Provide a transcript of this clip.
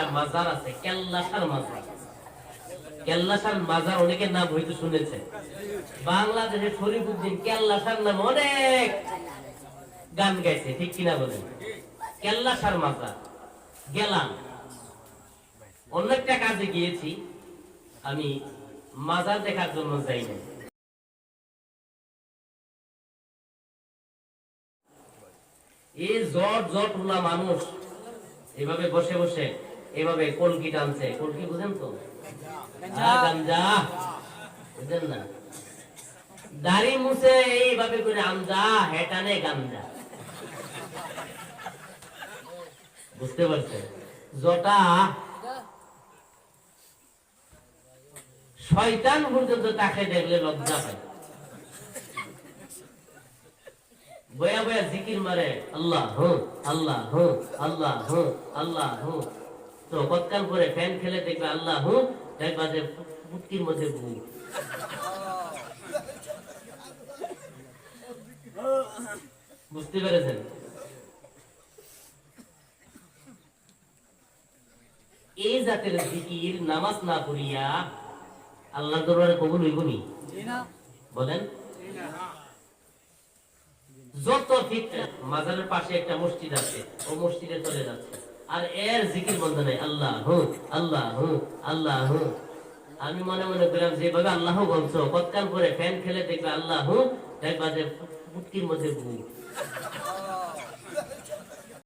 একটা মাজার আছে কেল্লাসার মাজার। কেল্লাসার মাজার অনেকের নাম হয়তো শুনেছে। বাংলাদেশের শরীফুদ্দিন কেল্লাসার নাম অনেক গান গাইছে, ঠিক কিনা বলেন? কেল্লাসার মাজার গেলাম অন্য একটা কাজে গিয়েছি, আমি মাজার দেখার জন্য যাই না এই জট জট মানুষ, এভাবে বসে বসে এভাবে কলকি টানছে। কলকি বুঝেন তো? গাঞ্জা। বুঝেন না? দাড়ি মুছে এইভাবে করে আমজা হেটানে গাঞ্জা। বুঝতে পারছেন? জটা শয়তান পর্যন্ত তাকে দেখলে লজ্জা পায়। বয়া বয়া জিকির মারে আল্লাহ হু আল্লাহ হু আল্লাহ হু আল্লাহ হু। তো কতকাল পরে ফ্যান খেলে দেখবে আল্লাহ দেখবা যে পুটকির মধ্যে বুঝতে পেরেছেন? এই জাতের জিকির নামাজ না পড়িয়া আল্লাহ দরবারে কবুল হইবনি বলেন। যত ঠিক মাজারের পাশে একটা মসজিদ আছে ও মসজিদে চলে যাচ্ছে। আর এর জিকির বন্ধ নাই, আল্লাহ হু আল্লাহ হু আল্লাহ হু। আমি মনে মনে করলাম যেভাবে আল্লাহ বলছো কতকাল পরে ফ্যান খেলে দেখবে আল্লাহ হু, দেখবা যে পুটকির মধ্যে